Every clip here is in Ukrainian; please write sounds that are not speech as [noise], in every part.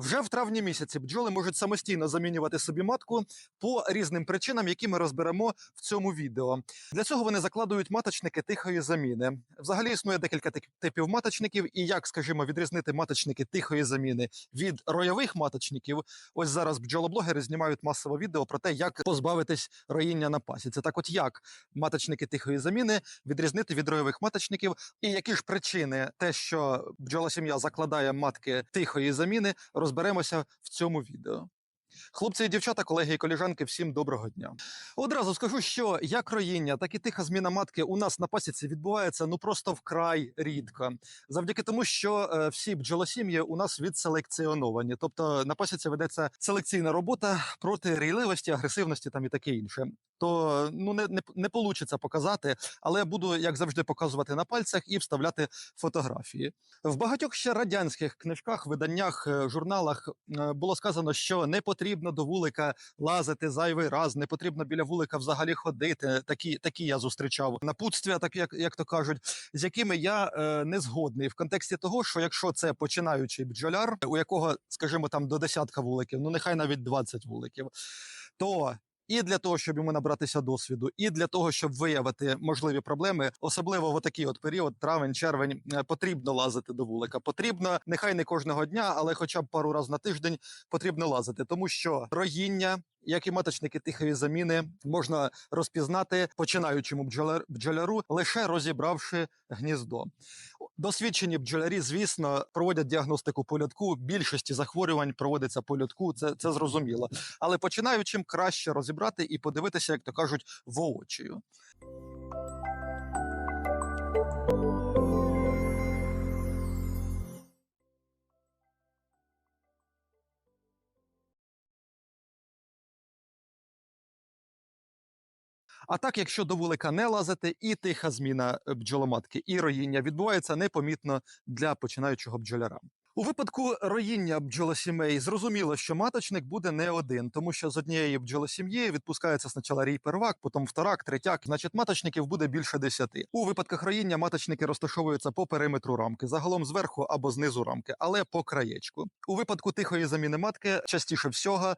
Вже в травні місяці бджоли можуть самостійно замінювати собі матку по різним причинам, які ми розберемо в цьому відео. Для цього вони закладують маточники тихої заміни. Взагалі існує декілька типів маточників, і як, скажімо, відрізнити маточники тихої заміни від ройових маточників. Ось зараз бджолоблогери знімають масово відео про те, як позбавитись роїння на пасіці. Так, от як маточники тихої заміни відрізнити від ройових маточників, і які ж причини те, що бджолосім'я закладає матки тихої заміни, розберемося в цьому відео. Хлопці і дівчата, колеги і коліжанки, всім доброго дня. Одразу скажу, що як роїння, так і тиха зміна матки у нас на пасіці відбувається ну просто вкрай рідко. Завдяки тому, що е, всі бджолосім'ї у нас відселекціоновані. Тобто на пасіці ведеться селекційна робота проти рійливості, агресивності там і таке інше. То ну не, не, не получиться показати, але буду, як завжди, показувати на пальцях і вставляти фотографії. В багатьох ще радянських книжках, виданнях, е, журналах е, було сказано, що не потрібно до вулика лазити зайвий раз, не потрібно біля вулика взагалі ходити. Такі, такі я зустрічав напутствия, так як, як то кажуть, з якими я е, не згодний в контексті того, що якщо це починаючий бджоляр, у якого, скажімо, там до десятка вуликів, ну нехай навіть 20 вуликів, то і для того, щоб йому набратися досвіду, і для того, щоб виявити можливі проблеми, особливо в такий от період, травень, червень, е, потрібно лазити до вулика. Потрібно нехай не кожного дня, але хоча б пару разів на тиждень потрібно лазити, тому що роїння. Як і маточники тихої заміни можна розпізнати починаючому бджоляр- бджоляру, лише розібравши гніздо. Досвідчені бджолярі, звісно, проводять діагностику польотку. Більшості захворювань проводиться польотку, це, це зрозуміло. Але починаючим краще розібрати і подивитися, як то кажуть, воочію. А так, якщо до вулика не лазити, і тиха зміна е, бджоломатки, і роїння відбувається непомітно для починаючого бджоляра. У випадку роїння бджолосімей зрозуміло, що маточник буде не один, тому що з однієї бджолосім'ї відпускається спочатку рій первак, потім вторак, третяк. Значить, маточників буде більше десяти. У випадках роїння маточники розташовуються по периметру рамки, загалом зверху або знизу рамки, але по краєчку. У випадку тихої заміни матки частіше всього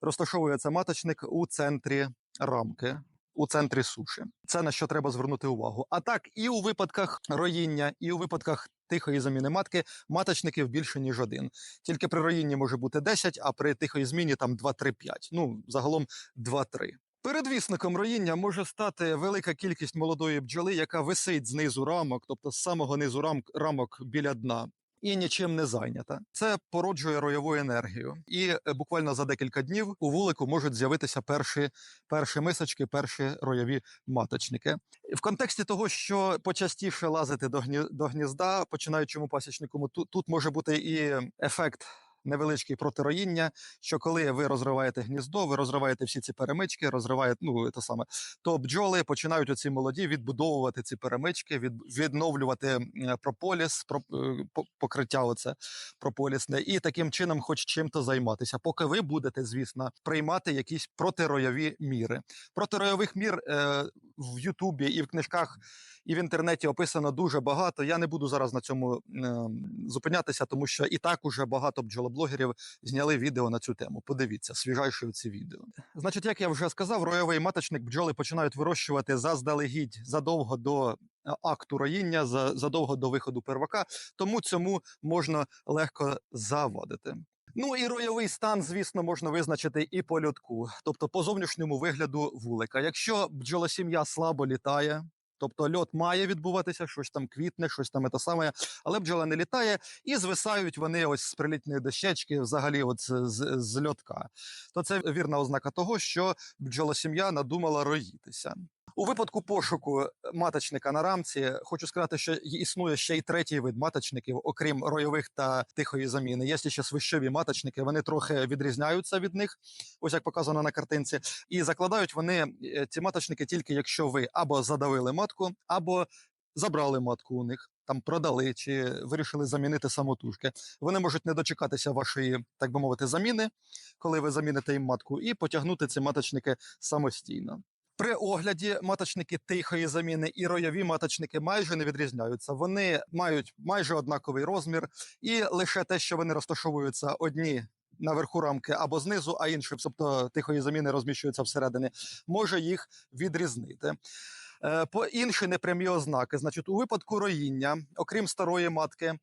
розташовується маточник у центрі рамки. У центрі суші це на що треба звернути увагу. А так, і у випадках роїння, і у випадках тихої заміни матки маточників більше ніж один. Тільки при роїнні може бути 10, а при тихої зміні там 2-3-5. Ну загалом 2-3. Передвісником роїння може стати велика кількість молодої бджоли, яка висить знизу рамок, тобто з самого низу рам, рамок біля дна. І нічим не зайнята. Це породжує роєву енергію. І е, буквально за декілька днів у вулику можуть з'явитися перші, перші мисочки, перші роєві маточники. В контексті того, що почастіше лазити до гнізда, починаючому пасічнику, тут, тут може бути і ефект. Невеличкий протироїння, що коли ви розриваєте гніздо, ви розриваєте всі ці перемички, розриваєте, ну те саме, то бджоли починають оці молоді відбудовувати ці перемички, від, відновлювати е, прополіс, про, е, покриття оце прополісне, і таким чином, хоч чим-то займатися, поки ви будете, звісно, приймати якісь протироєві міри. Протироєвих мір е, в Ютубі і в книжках, і в інтернеті описано дуже багато. Я не буду зараз на цьому е, зупинятися, тому що і так уже багато бджолоблогерів зняли відео на цю тему. Подивіться, свіжайше ці відео. Значить, як я вже сказав, роєвий маточник бджоли починають вирощувати заздалегідь задовго до е, акту роїння, задовго до виходу первака, тому цьому можна легко завадити. Ну і роєвий стан, звісно, можна визначити і по льотку, тобто по зовнішньому вигляду вулика. Якщо бджолосім'я слабо літає, тобто льот має відбуватися, щось там квітне, щось там те саме, але бджола не літає, і звисають вони ось з прилітної дощечки, взагалі, от з, з, з льотка. То це вірна ознака того, що бджолосім'я надумала роїтися. У випадку пошуку маточника на рамці хочу сказати, що існує ще й третій вид маточників, окрім ройових та тихої заміни. Є ще свищові маточники. Вони трохи відрізняються від них, ось як показано на картинці. І закладають вони е, ці маточники тільки якщо ви або задавили матку, або забрали матку у них, там продали чи вирішили замінити самотужки. Вони можуть не дочекатися вашої, так би мовити, заміни, коли ви заміните їм матку, і потягнути ці маточники самостійно. При огляді маточники тихої заміни і ройові маточники майже не відрізняються. Вони мають майже однаковий розмір, і лише те, що вони розташовуються одні наверху рамки або знизу, а інші, тобто тихої заміни, розміщуються всередині, може їх відрізнити. Е, По інші непрямі ознаки, значить, у випадку роїння, окрім старої матки,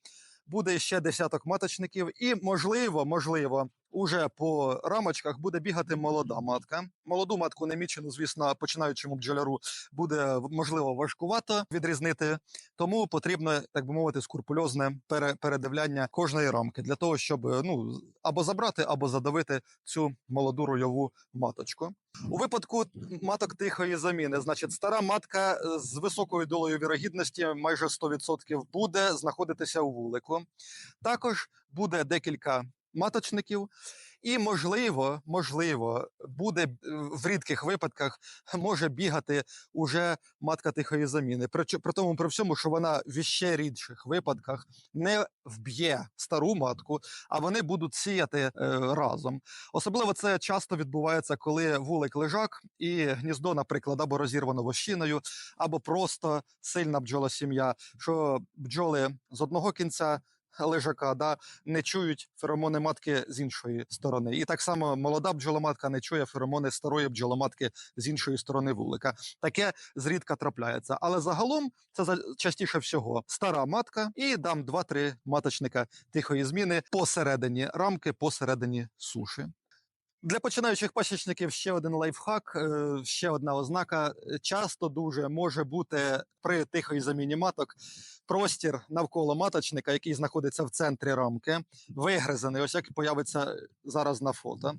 буде ще десяток маточників, і можливо, можливо, уже по рамочках буде бігати молода матка. Молоду матку немічену, звісно, починаючому бджоляру буде можливо важкувато відрізнити, тому потрібно, так би мовити, скрупульозне пере- передивляння кожної рамки для того, щоб ну або забрати, або задавити цю молоду ройову маточку. У випадку маток тихої заміни, значить, стара матка е, з високою долею вірогідності, майже 100% буде знаходитися у вулику. Також буде декілька маточників, і можливо, можливо, буде е, в рідких випадках [laughs] може бігати уже матка тихої заміни. При, при тому, при всьому, що вона в іще рідших випадках не вб'є стару матку, а вони будуть сіяти е, разом. Особливо це часто відбувається, коли вулик лежак і гніздо, наприклад, або розірвано вощиною, або просто сильна бджола-сім'я, що бджоли з одного кінця. Лежака да не чують феромони матки з іншої сторони, і так само молода бджоломатка не чує феромони старої бджоломатки з іншої сторони вулика. Таке зрідка трапляється, але загалом це частіше всього стара матка, і дам два-три маточника тихої зміни посередині рамки, посередині суші. Для починаючих пасічників ще один лайфхак, е, ще одна ознака. Е, Часто дуже може бути при тихої заміні маток простір навколо маточника, який знаходиться в центрі рамки, вигризаний, ось як появиться зараз на фото.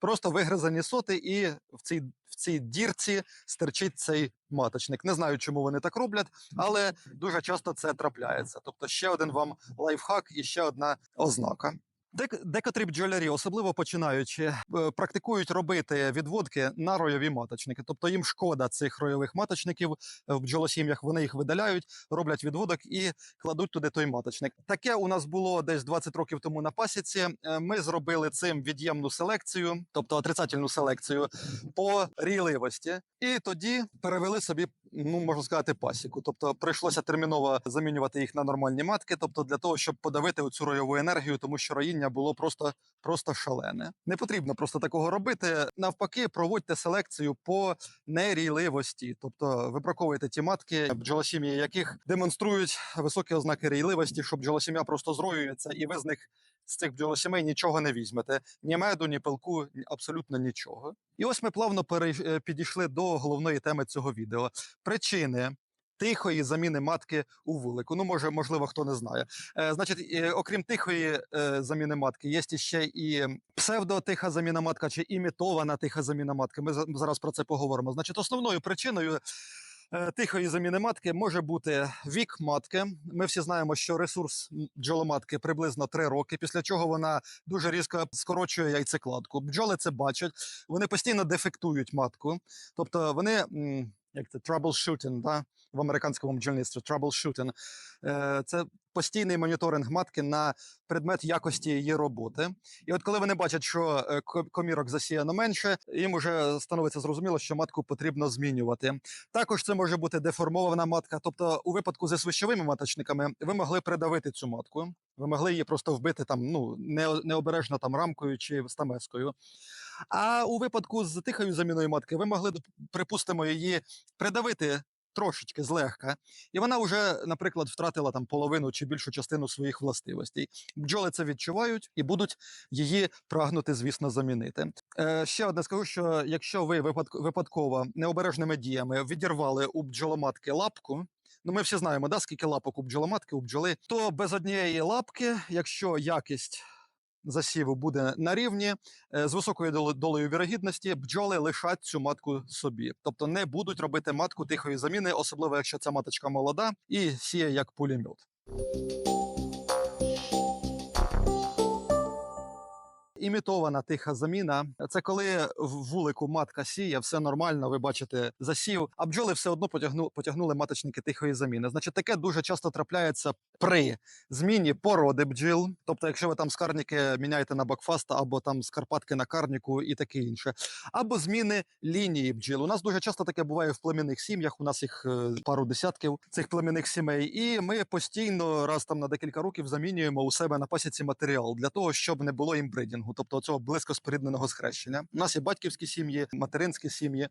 Просто вигризані соти, і в цій, в цій дірці стерчить цей маточник. Не знаю, чому вони так роблять, але дуже часто це трапляється. Тобто, ще один вам лайфхак і ще одна ознака. Дек- Декотрі бджолярі, особливо починаючи, е, практикують робити відводки на ройові маточники. Тобто їм шкода цих ройових маточників в бджолосім'ях. Вони їх видаляють, роблять відводок і кладуть туди той маточник. Таке у нас було десь 20 років тому на пасіці. Е, Ми зробили цим від'ємну селекцію, тобто отрицательну селекцію по рійливості, і тоді перевели собі, ну можна сказати, пасіку. Тобто прийшлося терміново замінювати їх на нормальні матки, тобто для того, щоб подавити оцю ройову енергію, тому що роїння було просто, просто шалене. Не потрібно просто такого робити. Навпаки, проводьте селекцію по нерійливості, тобто вибраковуйте ті матки, бджолосім'ї яких демонструють високі ознаки рійливості, щоб бджолосім'я просто зроюється, і ви з них з цих бджолосімей нічого не візьмете. Ні меду, ні пилку, абсолютно нічого. І ось ми плавно е, підійшли до головної теми цього відео: причини. Тихої заміни матки у вулику. Ну, може, можливо, хто не знає. Е, значить, е, окрім тихої е, заміни матки, є ще і псевдотиха заміна матка чи імітована тиха заміна матки. Ми за- зараз про це поговоримо. Значить, основною причиною тихої заміни матки може бути вік матки. Ми всі знаємо, що ресурс бджоломатки приблизно 3 роки, після чого вона дуже різко скорочує яйцекладку. Бджоли це бачать, вони постійно дефектують матку, тобто вони. Як це troubleshooting, да? в американському бджільництві troubleshooting. Е, Це постійний моніторинг матки на предмет якості її роботи. І от коли вони бачать, що е, комірок засіяно менше, їм вже становиться зрозуміло, що матку потрібно змінювати. Також це може бути деформована матка. Тобто, у випадку зі свищовими маточниками ви могли придавити цю матку, ви могли її просто вбити там, ну не, необережно там рамкою чи стамескою. А у випадку з тихою заміною матки ви могли, припустимо, її придавити трошечки злегка, і вона вже, наприклад, втратила там половину чи більшу частину своїх властивостей. Бджоли це відчувають і будуть її прагнути, звісно, замінити. Е, ще одне скажу, що якщо ви випадк- випадково необережними діями відірвали у бджоломатки лапку. Ну, ми всі знаємо, да, скільки лапок у бджоломатки, у бджоли, то без однієї лапки, якщо якість засіву буде на рівні е, з високою доле- долею вірогідності, бджоли лишать цю матку собі, тобто не будуть робити матку тихої заміни, особливо якщо ця маточка молода і сіє як пулемет. Імітована тиха заміна. Це коли в вулику матка сіє, все нормально, ви бачите, засів, а бджоли все одно потягну, потягнули маточники тихої заміни. Значить, таке дуже часто трапляється при зміні породи бджіл. Тобто, якщо ви там скарники міняєте на бакфаст або там скарпатки на карніку і таке інше, або зміни лінії бджіл. У нас дуже часто таке буває в племінних сім'ях. У нас їх е, пару десятків цих племінних сімей, і ми постійно раз там на декілька років замінюємо у себе на пасіці матеріал для того, щоб не було імбридінгу, тобто цього близько спорідненого схрещення. У нас є батьківські сім'ї, материнські сім'ї.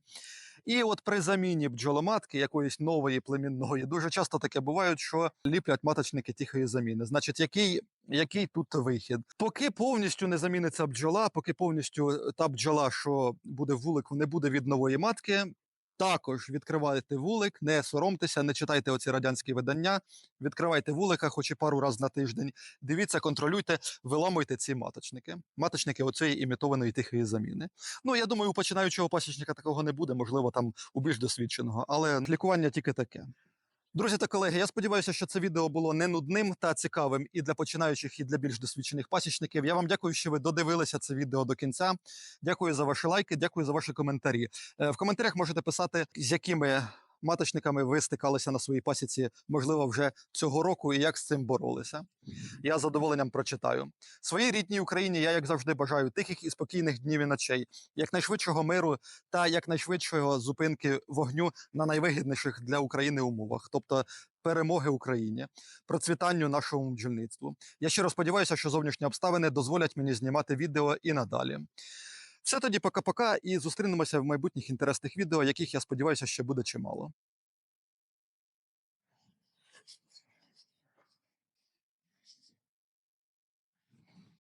І от при заміні бджоломатки якоїсь нової племінної дуже часто таке буває, що ліплять маточники тихої заміни. Значить, який, який тут вихід? Поки повністю не заміниться бджола, поки повністю та бджола, що буде в вулику, не буде від нової матки. Також відкривайте вулик, не соромтеся, не читайте оці радянські видання. Відкривайте вулика, хоч і пару разів на тиждень. Дивіться, контролюйте, виламуйте ці маточники. Маточники оцієї імітованої тихої заміни. Ну я думаю, у починаючого пасічника такого не буде, можливо, там у більш досвідченого, але лікування тільки таке. Друзі та колеги, я сподіваюся, що це відео було не нудним та цікавим і для починаючих, і для більш досвідчених пасічників. Я вам дякую, що ви додивилися це відео до кінця. Дякую за ваші лайки, дякую за ваші коментарі. Е, В коментарях можете писати, з якими маточниками ви стикалися на своїй пасіці, можливо, вже цього року, і як з цим боролися. Я з задоволенням прочитаю. Своїй рідній Україні я, як завжди, бажаю тихих і спокійних днів і ночей, якнайшвидшого миру та якнайшвидшого зупинки вогню на найвигідніших для України умовах, тобто перемоги Україні, процвітанню нашому бджільництву. Я щиро сподіваюся, що зовнішні обставини дозволять мені знімати відео і надалі. Все тоді, пока-пока, і зустрінемося в майбутніх інтересних відео, яких я сподіваюся, ще буде чимало.